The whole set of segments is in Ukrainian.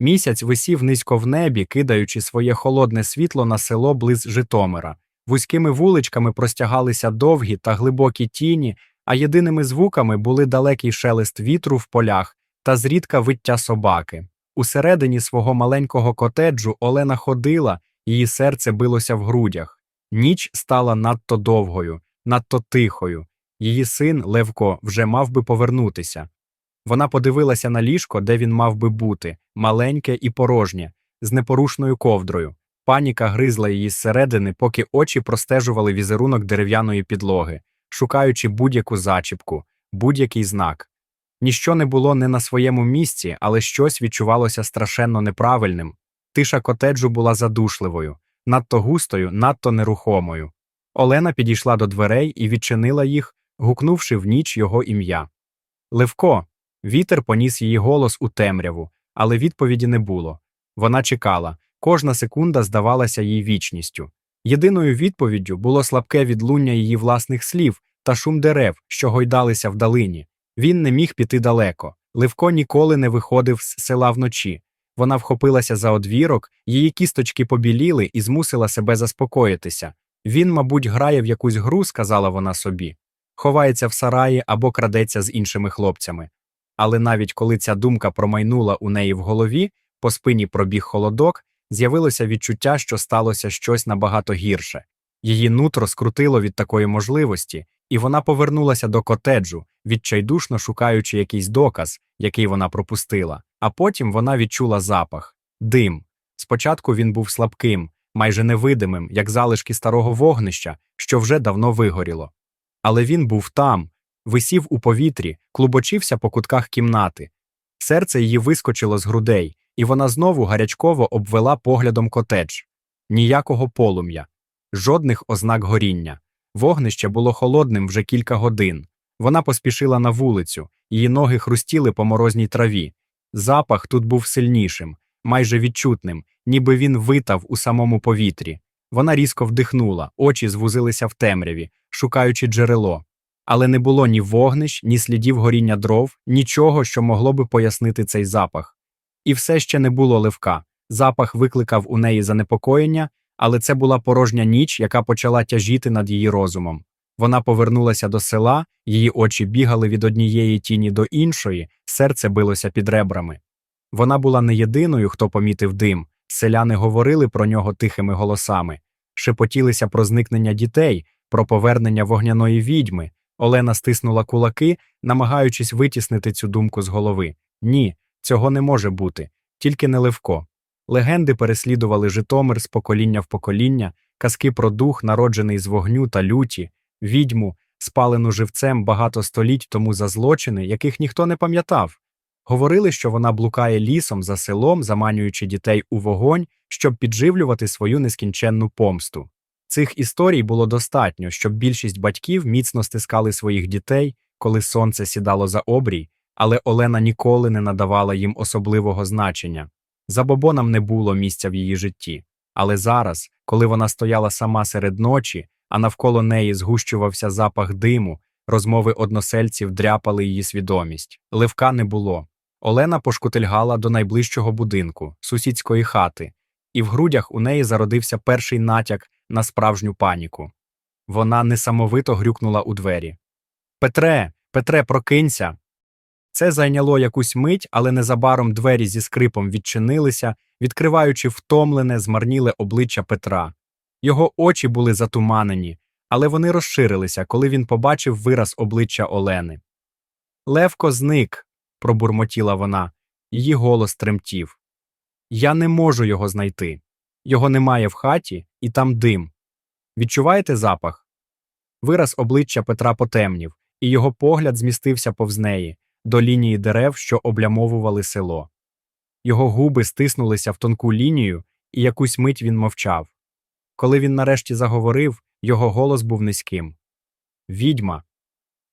Місяць висів низько в небі, кидаючи своє холодне світло на село близ Житомира. Вузькими вуличками простягалися довгі та глибокі тіні, а єдиними звуками були далекий шелест вітру в полях та зрідка виття собаки. Усередині свого маленького котеджу Олена ходила, її серце билося в грудях. Ніч стала надто довгою, надто тихою. Її син Левко вже мав би повернутися. Вона подивилася на ліжко, де він мав би бути, маленьке і порожнє, з непорушною ковдрою. Паніка гризла її зсередини, поки очі простежували візерунок дерев'яної підлоги, шукаючи будь-яку зачіпку, будь-який знак. Ніщо не було не на своєму місці, але щось відчувалося страшенно неправильним. Тиша котеджу була задушливою, надто густою, надто нерухомою. Олена підійшла до дверей і відчинила їх, гукнувши в ніч його ім'я. Левко. Вітер поніс її голос у темряву, але відповіді не було. Вона чекала, кожна секунда здавалася їй вічністю. Єдиною відповіддю було слабке відлуння її власних слів та шум дерев, що гойдалися в далині. Він не міг піти далеко. Левко ніколи не виходив з села вночі. Вона вхопилася за одвірок, її кісточки побіліли і змусила себе заспокоїтися. Він, мабуть, грає в якусь гру, сказала вона собі, ховається в сараї або крадеться з іншими хлопцями. Але навіть коли ця думка промайнула у неї в голові, по спині пробіг холодок, з'явилося відчуття, що сталося щось набагато гірше. Її нутро скрутило від такої можливості, і вона повернулася до котеджу, відчайдушно шукаючи якийсь доказ, який вона пропустила. А потім вона відчула запах дим. Спочатку він був слабким, майже невидимим, як залишки старого вогнища, що вже давно вигоріло. Але він був там, висів у повітрі, клубочився по кутках кімнати. Серце її вискочило з грудей, і вона знову гарячково обвела поглядом котедж. Ніякого полум'я, жодних ознак горіння. Вогнище було холодним вже кілька годин. Вона поспішила на вулицю, її ноги хрустіли по морозній траві. Запах тут був сильнішим, майже відчутним, ніби він витав у самому повітрі. Вона різко вдихнула, очі звузилися в темряві, шукаючи джерело. Але не було ні вогнищ, ні слідів горіння дров, нічого, що могло би пояснити цей запах. І все ще не було ливка. Запах викликав у неї занепокоєння, але це була порожня ніч, яка почала тяжіти над її розумом. Вона повернулася до села, її очі бігали від однієї тіні до іншої, серце билося під ребрами. Вона була не єдиною, хто помітив дим. Селяни говорили про нього тихими голосами, шепотілися про зникнення дітей, про повернення вогняної відьми. Олена стиснула кулаки, намагаючись витіснити цю думку з голови. Ні, цього не може бути, тільки не Левко. Легенди переслідували Житомир з покоління в покоління, казки про дух, народжений з вогню та люті, відьму, спалену живцем багато століть тому за злочини, яких ніхто не пам'ятав. Говорили, що вона блукає лісом за селом, заманюючи дітей у вогонь, щоб підживлювати свою нескінченну помсту. Цих історій було достатньо, щоб більшість батьків міцно стискали своїх дітей, коли сонце сідало за обрій, але Олена ніколи не надавала їм особливого значення. Забобонам не було місця в її житті. Але зараз, коли вона стояла сама серед ночі, а навколо неї згущувався запах диму, розмови односельців дряпали її свідомість. Ливка не було. Олена пошкутильгала до найближчого будинку, сусідської хати, і в грудях у неї зародився перший натяк на справжню паніку. Вона несамовито грюкнула у двері. Петре, Петре, прокинься. Це зайняло якусь мить, але незабаром двері зі скрипом відчинилися, відкриваючи втомлене, змарніле обличчя Петра. Його очі були затуманені, але вони розширилися, коли він побачив вираз обличчя Олени. Левко зник, пробурмотіла вона, її голос тремтів. Я не можу його знайти. Його немає в хаті, і там дим. Відчуваєте запах? Вираз обличчя Петра потемнів, і його погляд змістився повз неї, до лінії дерев, що облямовували село. Його губи стиснулися в тонку лінію, і якусь мить він мовчав. Коли він нарешті заговорив, його голос був низьким. Відьма?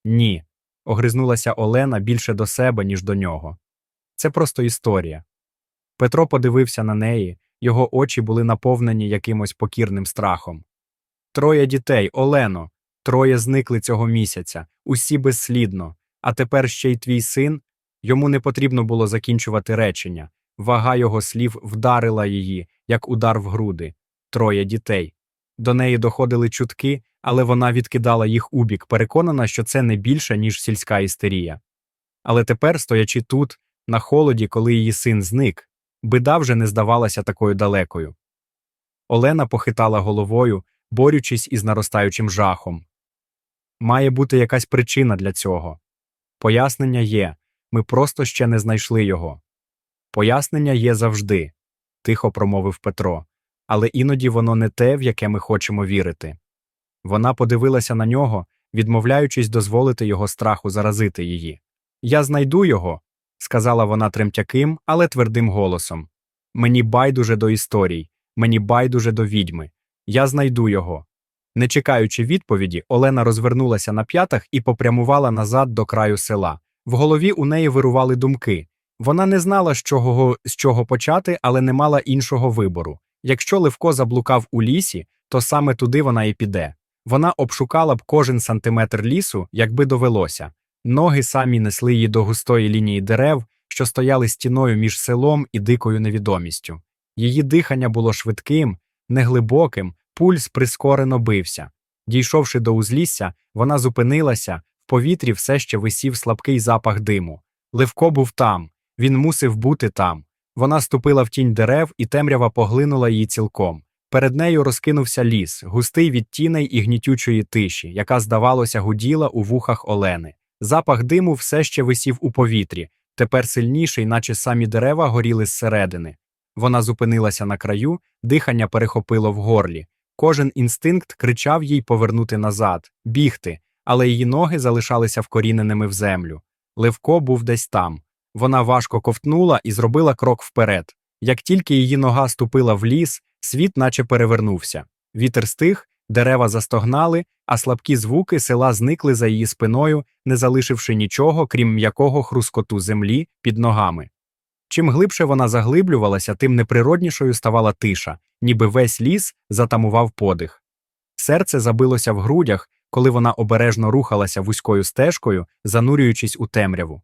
Ні. огризнулася Олена більше до себе, ніж до нього. Це просто історія. Петро подивився на неї, його очі були наповнені якимось покірним страхом. Троє дітей, Олено, троє зникли цього місяця, усі безслідно, а тепер ще й твій син. Йому не потрібно було закінчувати речення. Вага його слів вдарила її, як удар в груди. Троє дітей. До неї доходили чутки, але вона відкидала їх убік, переконана, що це не більше, ніж сільська істерія. Але тепер, стоячи тут, на холоді, коли її син зник, бида вже не здавалася такою далекою. Олена похитала головою, борючись із наростаючим жахом. Має бути якась причина для цього. Пояснення є ми просто ще не знайшли його. Пояснення є завжди, тихо промовив Петро, але іноді воно не те, в яке ми хочемо вірити. Вона подивилася на нього, відмовляючись дозволити його страху заразити її. Я знайду його, сказала вона тремтяким, але твердим голосом. Мені байдуже до історій, мені байдуже до відьми. Я знайду його. Не чекаючи відповіді, Олена розвернулася на п'ятах і попрямувала назад до краю села. В голові у неї вирували думки. Вона не знала, з чого, з чого почати, але не мала іншого вибору. Якщо Левко заблукав у лісі, то саме туди вона і піде. Вона обшукала б кожен сантиметр лісу, якби довелося. Ноги самі несли її до густої лінії дерев, що стояли стіною між селом і дикою невідомістю. Її дихання було швидким, неглибоким, пульс прискорено бився. Дійшовши до узлісся, вона зупинилася, в повітрі все ще висів слабкий запах диму. Левко був там, він мусив бути там. Вона ступила в тінь дерев, і темрява поглинула її цілком. Перед нею розкинувся ліс, густий від тіней і гнітючої тиші, яка, здавалося, гуділа у вухах Олени. Запах диму все ще висів у повітрі, тепер сильніший, наче самі дерева горіли зсередини. Вона зупинилася на краю, дихання перехопило в горлі. Кожен інстинкт кричав їй повернути назад, бігти, але її ноги залишалися вкоріненими в землю. Левко був десь там. Вона важко ковтнула і зробила крок вперед. Як тільки її нога ступила в ліс, світ наче перевернувся. Вітер стих, дерева застогнали, а слабкі звуки села зникли за її спиною, не залишивши нічого, крім м'якого хрускоту землі під ногами. Чим глибше вона заглиблювалася, тим неприроднішою ставала тиша, ніби весь ліс затамував подих. Серце забилося в грудях, коли вона обережно рухалася вузькою стежкою, занурюючись у темряву.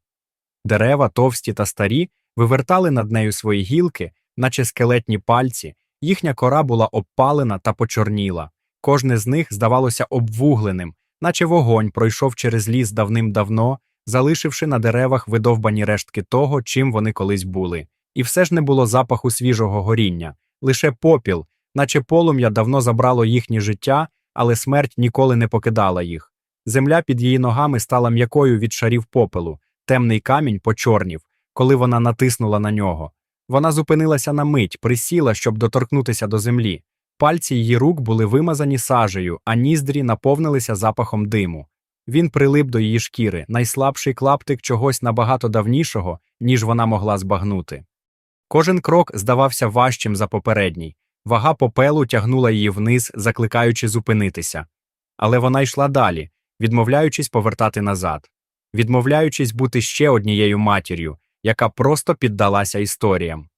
Дерева, товсті та старі, вивертали над нею свої гілки, наче скелетні пальці, їхня кора була обпалена та почорніла. Кожне з них здавалося обвугленим, наче вогонь пройшов через ліс давним-давно, залишивши на деревах видовбані рештки того, чим вони колись були. І все ж не було запаху свіжого горіння, лише попіл, наче полум'я давно забрало їхнє життя, але смерть ніколи не покидала їх. Земля під її ногами стала м'якою від шарів попелу, темний камінь почорнів, коли вона натиснула на нього. Вона зупинилася на мить, присіла, щоб доторкнутися до землі. Пальці її рук були вимазані сажею, а ніздрі наповнилися запахом диму. Він прилип до її шкіри, найслабший клаптик чогось набагато давнішого, ніж вона могла збагнути. Кожен крок здавався важчим за попередній. Вага попелу тягнула її вниз, закликаючи зупинитися. Але вона йшла далі, відмовляючись повертати назад, відмовляючись бути ще однією матір'ю, яка просто піддалася історіям.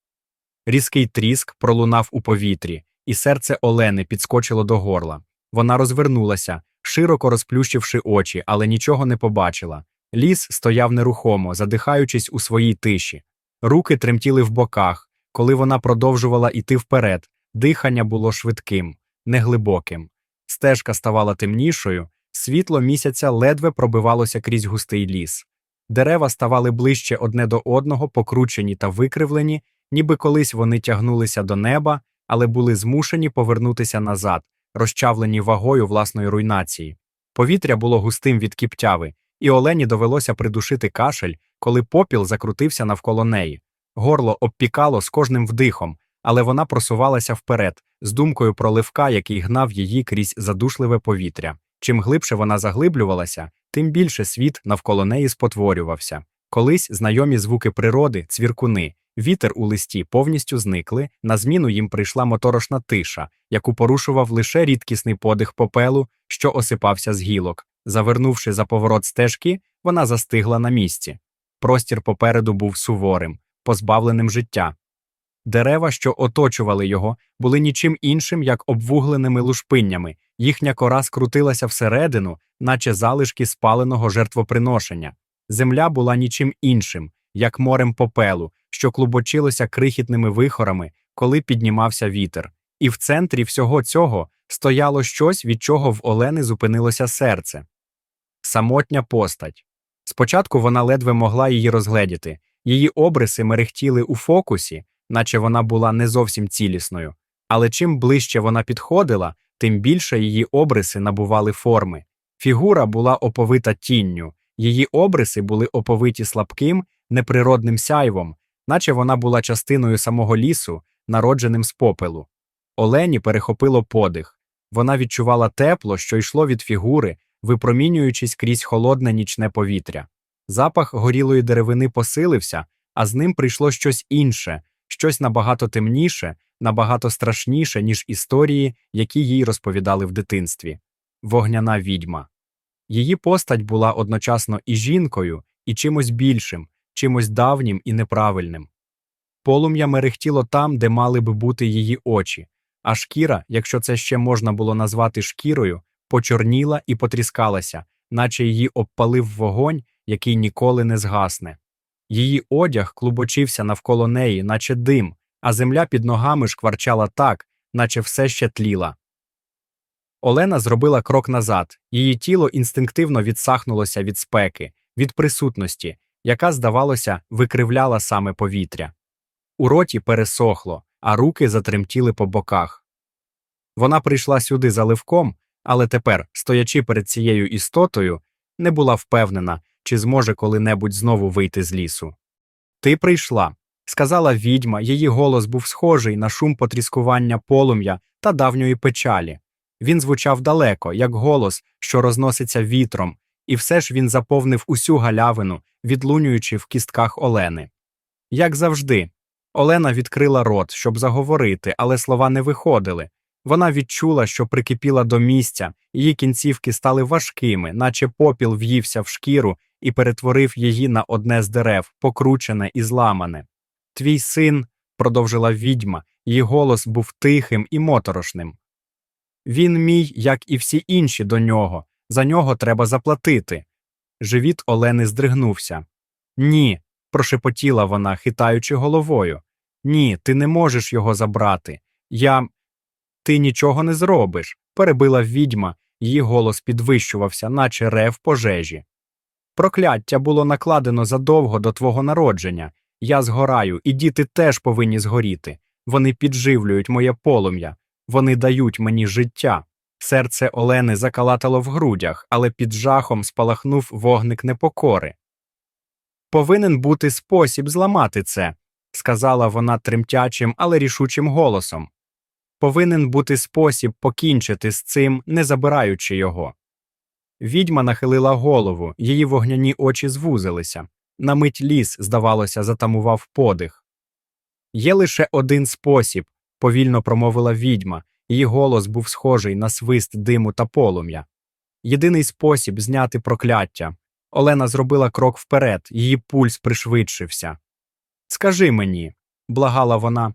Різкий тріск пролунав у повітрі, і серце Олени підскочило до горла. Вона розвернулася, широко розплющивши очі, але нічого не побачила. Ліс стояв нерухомо, задихаючись у своїй тиші. Руки тремтіли в боках, коли вона продовжувала йти вперед. Дихання було швидким, неглибоким. Стежка ставала темнішою, світло місяця ледве пробивалося крізь густий ліс. Дерева ставали ближче одне до одного, покручені та викривлені, ніби колись вони тягнулися до неба, але були змушені повернутися назад, розчавлені вагою власної руйнації. Повітря було густим від кіптяви, і Олені довелося придушити кашель, коли попіл закрутився навколо неї. Горло обпікало з кожним вдихом, але вона просувалася вперед, з думкою про ливка, який гнав її крізь задушливе повітря. Чим глибше вона заглиблювалася, тим більше світ навколо неї спотворювався. Колись знайомі звуки природи, цвіркуни, вітер у листі повністю зникли, на зміну їм прийшла моторошна тиша, яку порушував лише рідкісний подих попелу, що осипався з гілок. Завернувши за поворот стежки, вона застигла на місці. Простір попереду був суворим, позбавленим життя. Дерева, що оточували його, були нічим іншим, як обвугленими лушпиннями, їхня кора скрутилася всередину, наче залишки спаленого жертвоприношення. Земля була нічим іншим, як морем попелу, що клубочилося крихітними вихорами, коли піднімався вітер. І в центрі всього цього стояло щось, від чого в Олени зупинилося серце. Самотня постать. Спочатку вона ледве могла її розгледіти, її обриси мерехтіли у фокусі, наче вона була не зовсім цілісною. Але чим ближче вона підходила, тим більше її обриси набували форми. Фігура була оповита тінню, її обриси були оповиті слабким, неприродним сяйвом, наче вона була частиною самого лісу, народженим з попелу. Олені перехопило подих. Вона відчувала тепло, що йшло від фігури, випромінюючись крізь холодне нічне повітря. Запах горілої деревини посилився, а з ним прийшло щось інше, щось набагато темніше, набагато страшніше, ніж історії, які їй розповідали в дитинстві вогняна відьма. Її постать була одночасно і жінкою, і чимось більшим, чимось давнім і неправильним. Полум'я мерехтіло там, де мали би бути її очі, а шкіра, якщо це ще можна було назвати шкірою, почорніла і потріскалася, наче її обпалив вогонь, який ніколи не згасне. Її одяг клубочився навколо неї, наче дим, а земля під ногами шкварчала так, наче все ще тліла. Олена зробила крок назад, її тіло інстинктивно відсахнулося від спеки, від присутності, яка, здавалося, викривляла саме повітря. У роті пересохло, а руки затремтіли по боках. Вона прийшла сюди за ливком, але тепер, стоячи перед цією істотою, не була впевнена, чи зможе коли-небудь знову вийти з лісу. Ти прийшла, сказала відьма, її голос був схожий на шум потріскування полум'я та давньої печалі. Він звучав далеко, як голос, що розноситься вітром, і все ж він заповнив усю галявину, відлунюючи в кістках Олени. Як завжди, Олена відкрила рот, щоб заговорити, але слова не виходили. Вона відчула, що прикипіла до місця, її кінцівки стали важкими, наче попіл в'ївся в шкіру і перетворив її на одне з дерев, покручене і зламане. Твій син, продовжила відьма, її голос був тихим і моторошним. Він мій, як і всі інші до нього, за нього треба заплатити. Живіт Олени здригнувся. Ні, прошепотіла вона, хитаючи головою. Ні, ти не можеш його забрати. Я. Ти нічого не зробиш, перебила відьма, її голос підвищувався, наче рев пожежі. Прокляття було накладено задовго до твого народження. Я згораю, і діти теж повинні згоріти. Вони підживлюють моє полум'я, вони дають мені життя. Серце Олени закалатало в грудях, але під жахом спалахнув вогник непокори. Повинен бути спосіб зламати це, сказала вона тремтячим, але рішучим голосом. Повинен бути спосіб покінчити з цим, не забираючи його. Відьма нахилила голову, її вогняні очі звузилися. На мить ліс, здавалося, затамував подих. Є лише один спосіб, повільно промовила відьма, її голос був схожий на свист диму та полум'я. Єдиний спосіб зняти прокляття. Олена зробила крок вперед, її пульс пришвидшився. Скажи мені, благала вона,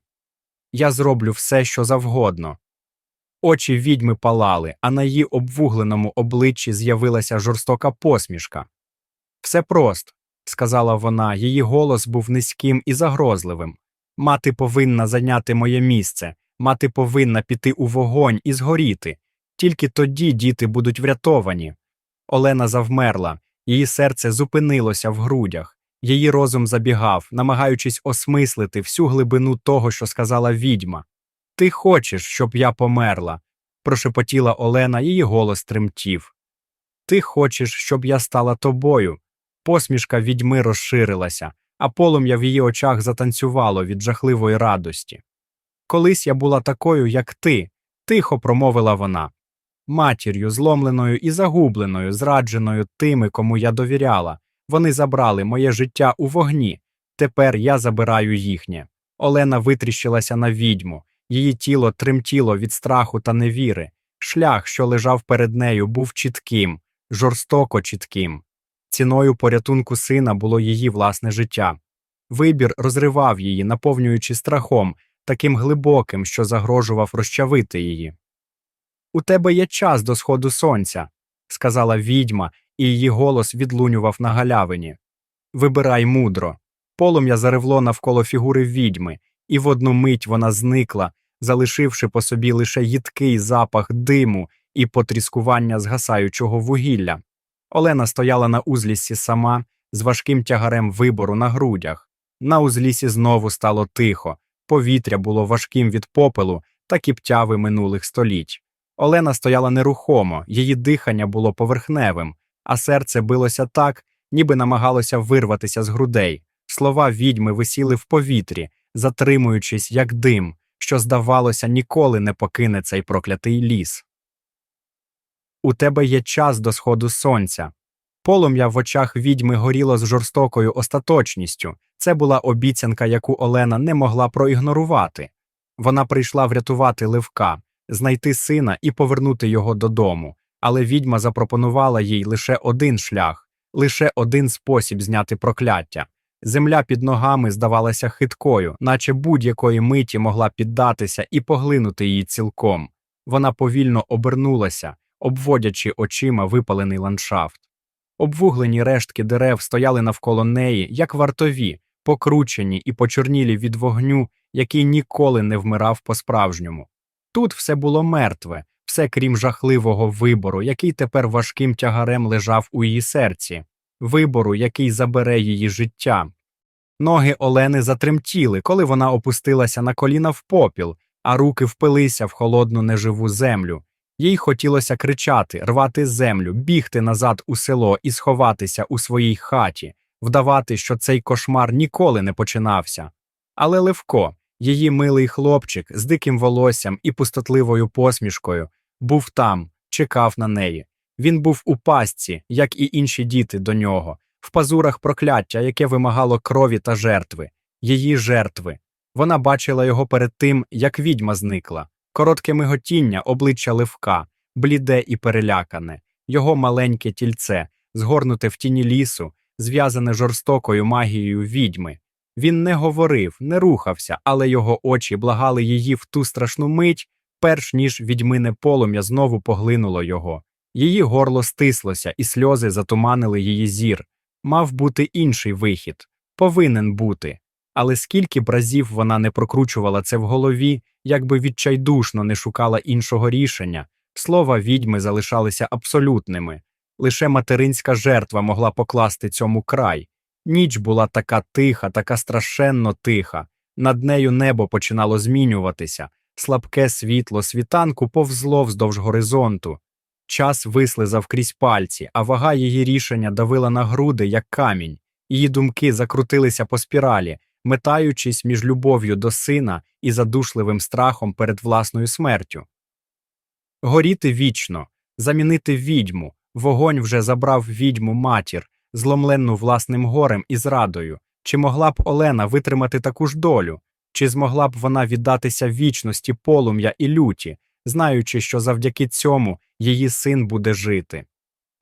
я зроблю все, що завгодно. Очі відьми палали, а на її обвугленому обличчі з'явилася жорстока посмішка. Все просто, сказала вона, її голос був низьким і загрозливим. Мати повинна зайняти моє місце, мати повинна піти у вогонь і згоріти. Тільки тоді діти будуть врятовані. Олена завмерла, її серце зупинилося в грудях, її розум забігав, намагаючись осмислити всю глибину того, що сказала відьма. Ти хочеш, щоб я померла, прошепотіла Олена, її голос тремтів. Ти хочеш, щоб я стала тобою. Посмішка відьми розширилася, а полум'я в її очах затанцювало від жахливої радості. Колись я була такою, як ти, тихо промовила вона, матір'ю, зломленою і загубленою, зрадженою тими, кому я довіряла. Вони забрали моє життя у вогні. Тепер я забираю їхнє. Олена витріщилася на відьму, її тіло тремтіло від страху та невіри. Шлях, що лежав перед нею, був чітким, жорстоко чітким. Ціною порятунку сина було її власне життя. Вибір розривав її, наповнюючи страхом, таким глибоким, що загрожував розчавити її. У тебе є час до сходу сонця, сказала відьма, і її голос відлунював на галявині. Вибирай мудро. Полум'я заревло навколо фігури відьми, і в одну мить вона зникла, залишивши по собі лише їдкий запах диму і потріскування згасаючого вугілля. Олена стояла на узліссі сама з важким тягарем вибору на грудях. На узлісі знову стало тихо, повітря було важким від попелу та кіптяви минулих століть. Олена стояла нерухомо, її дихання було поверхневим, а серце билося так, ніби намагалося вирватися з грудей. Слова відьми висіли в повітрі, затримуючись, як дим, що, здавалося, ніколи не покине цей проклятий ліс. У тебе є час до сходу сонця. Полум'я в очах відьми горіло з жорстокою остаточністю. Це була обіцянка, яку Олена не могла проігнорувати. Вона прийшла врятувати Левка, знайти сина і повернути його додому. Але відьма запропонувала їй лише один шлях, лише один спосіб зняти прокляття. Земля під ногами здавалася хиткою, наче будь-якої миті могла піддатися і поглинути її цілком. Вона повільно обернулася, обводячи очима випалений ландшафт. Обвуглені рештки дерев стояли навколо неї, як вартові, покручені і почорнілі від вогню, який ніколи не вмирав по-справжньому. Тут все було мертве, все крім жахливого вибору, який тепер важким тягарем лежав у її серці, вибору, який забере її життя. Ноги Олени затремтіли, коли вона опустилася на коліна в попіл, а руки впилися в холодну неживу землю. Їй хотілося кричати, рвати землю, бігти назад у село і сховатися у своїй хаті, вдавати, що цей кошмар ніколи не починався. Але Левко, її милий хлопчик з диким волоссям і пустотливою посмішкою, був там, чекав на неї. Він був у пастці, як і інші діти до нього, в пазурах прокляття, яке вимагало крові та жертви, її жертви. Вона бачила його перед тим, як відьма зникла. Коротке миготіння обличчя Левка, бліде і перелякане, його маленьке тільце, згорнуте в тіні лісу, зв'язане жорстокою магією відьми. Він не говорив, не рухався, але його очі благали її в ту страшну мить, перш ніж відьмине полум'я знову поглинуло його. Її горло стислося, і сльози затуманили її зір. Мав бути інший вихід, повинен бути. Але скільки б разів вона не прокручувала це в голові, якби відчайдушно не шукала іншого рішення, слова відьми залишалися абсолютними. Лише материнська жертва могла покласти цьому край. Ніч була така тиха, така страшенно тиха. Над нею небо починало змінюватися, слабке світло світанку повзло вздовж горизонту. Час вислизав крізь пальці, а вага її рішення давила на груди, як камінь. Її думки закрутилися по спіралі, метаючись між любов'ю до сина і задушливим страхом перед власною смертю. Горіти вічно, замінити відьму, вогонь вже забрав відьму матір, зломленну власним горем і зрадою. Чи могла б Олена витримати таку ж долю? Чи змогла б вона віддатися вічності полум'я і люті, знаючи, що завдяки цьому її син буде жити?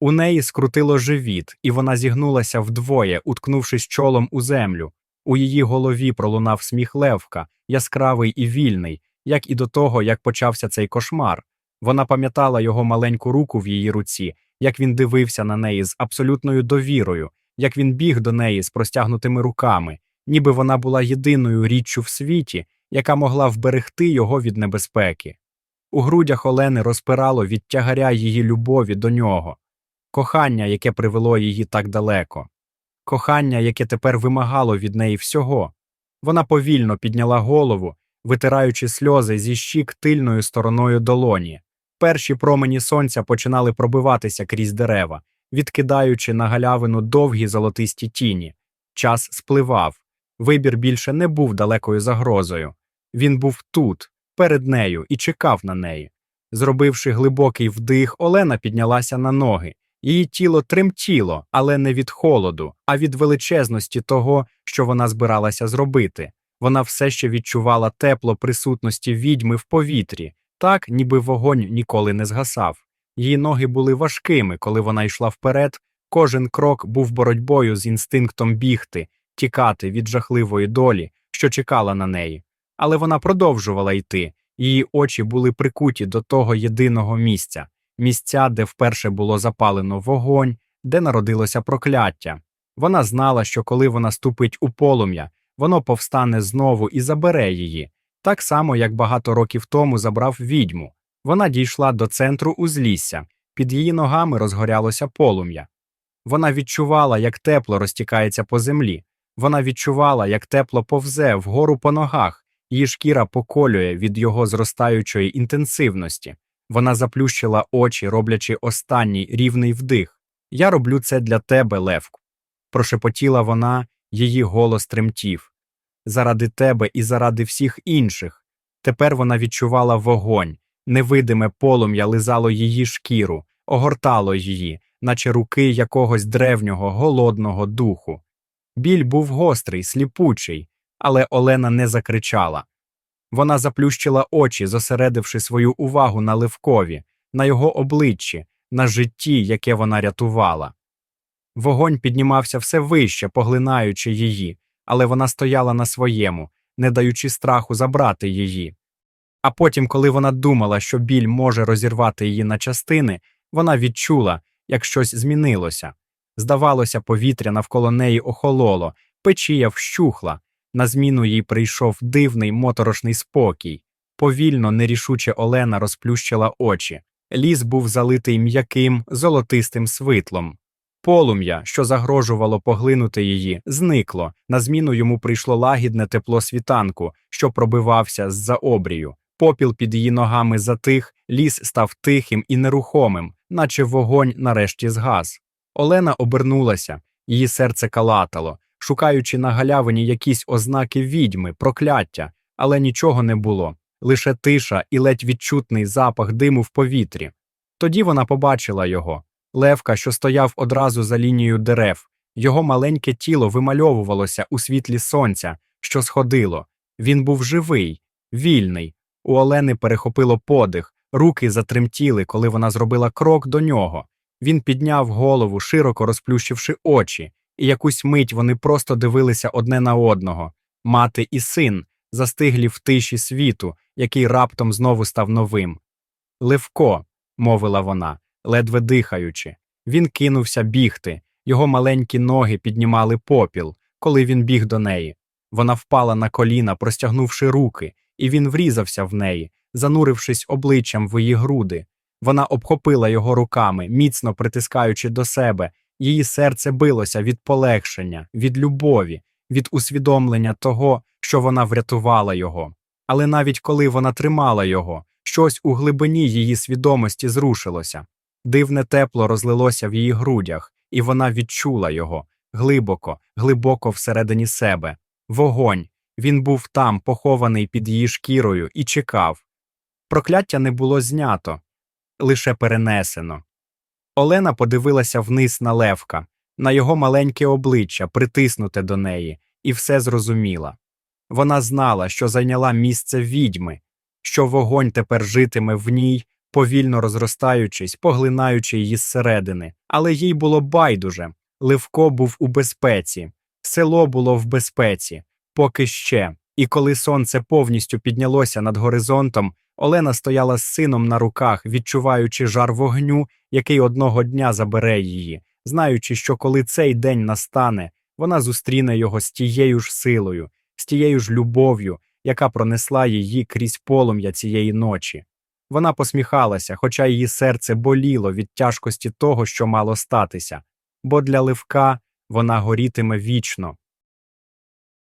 У неї скрутило живіт, і вона зігнулася вдвоє, уткнувшись чолом у землю. У її голові пролунав сміх Левка, яскравий і вільний, як і до того, як почався цей кошмар. Вона пам'ятала його маленьку руку в її руці, як він дивився на неї з абсолютною довірою, як він біг до неї з простягнутими руками, ніби вона була єдиною річчю в світі, яка могла вберегти його від небезпеки. У грудях Олени розпирало від тягаря її любові до нього, кохання, яке привело її так далеко, кохання, яке тепер вимагало від неї всього. Вона повільно підняла голову, витираючи сльози зі щік тильною стороною долоні. Перші промені сонця починали пробиватися крізь дерева, відкидаючи на галявину довгі золотисті тіні. Час спливав. Вибір більше не був далекою загрозою. Він був тут, перед нею, і чекав на неї. Зробивши глибокий вдих, Олена піднялася на ноги. Її тіло тремтіло, але не від холоду, а від величезності того, що вона збиралася зробити. Вона все ще відчувала тепло присутності відьми в повітрі, так, ніби вогонь ніколи не згасав. Її ноги були важкими, коли вона йшла вперед, кожен крок був боротьбою з інстинктом бігти, тікати від жахливої долі, що чекала на неї. Але вона продовжувала йти, її очі були прикуті до того єдиного місця місця, де вперше було запалено вогонь, де народилося прокляття. Вона знала, що коли вона ступить у полум'я, воно повстане знову і забере її, так само, як багато років тому забрав відьму. Вона дійшла до центру узлісся, під її ногами розгорялося полум'я. Вона відчувала, як тепло розтікається по землі. Вона відчувала, як тепло повзе вгору по ногах, її шкіра поколює від його зростаючої інтенсивності. Вона заплющила очі, роблячи останній рівний вдих. Я роблю це для тебе, Левку. Прошепотіла вона, її голос тремтів. Заради тебе і заради всіх інших. Тепер вона відчувала вогонь, невидиме полум'я лизало її шкіру, огортало її, наче руки якогось древнього, голодного духу. Біль був гострий, сліпучий, але Олена не закричала. Вона заплющила очі, зосередивши свою увагу на Левкові, на його обличчі, на житті, яке вона рятувала. Вогонь піднімався все вище, поглинаючи її, але вона стояла на своєму, не даючи страху забрати її. А потім, коли вона думала, що біль може розірвати її на частини, вона відчула, як щось змінилося. Здавалося, повітря навколо неї охололо, печія вщухла. На зміну їй прийшов дивний моторошний спокій. Повільно, нерішуче Олена розплющила очі. Ліс був залитий м'яким, золотистим світлом. Полум'я, що загрожувало поглинути її, зникло. На зміну йому прийшло лагідне тепло світанку, що пробивався з-за обрію. Попіл під її ногами затих, ліс став тихим і нерухомим, наче вогонь нарешті згас. Олена обернулася, її серце калатало, шукаючи на галявині якісь ознаки відьми, прокляття, але нічого не було, лише тиша і ледь відчутний запах диму в повітрі. Тоді вона побачила його. Левка, що стояв одразу за лінією дерев, його маленьке тіло вимальовувалося у світлі сонця, що сходило. Він був живий, вільний. У Олени перехопило подих, руки затремтіли, коли вона зробила крок до нього. Він підняв голову, широко розплющивши очі, і якусь мить вони просто дивилися одне на одного мати і син, застиглі в тиші світу, який раптом знову став новим. Левко, мовила вона, ледве дихаючи. Він кинувся бігти, його маленькі ноги піднімали попіл, коли він біг до неї. Вона впала на коліна, простягнувши руки, і він врізався в неї, занурившись обличчям в її груди. Вона обхопила його руками, міцно притискаючи до себе. Її серце билося від полегшення, від любові, від усвідомлення того, що вона врятувала його. Але навіть коли вона тримала його, щось у глибині її свідомості зрушилося. Дивне тепло розлилося в її грудях, і вона відчула його глибоко, глибоко всередині себе. Вогонь. Він був там, похований під її шкірою, і чекав. Прокляття не було знято, лише перенесено. Олена подивилася вниз на Левка, на його маленьке обличчя, притиснуте до неї, і все зрозуміла. Вона знала, що зайняла місце відьми, що вогонь тепер житиме в ній, повільно розростаючись, поглинаючи її зсередини. Але їй було байдуже. Левко був у безпеці, село було в безпеці, поки ще. І коли сонце повністю піднялося над горизонтом, Олена стояла з сином на руках, відчуваючи жар вогню, який одного дня забере її, знаючи, що коли цей день настане, вона зустріне його з тією ж силою, з тією ж любов'ю, яка пронесла її крізь полум'я цієї ночі. Вона посміхалася, хоча її серце боліло від тяжкості того, що мало статися, бо для Левка вона горітиме вічно,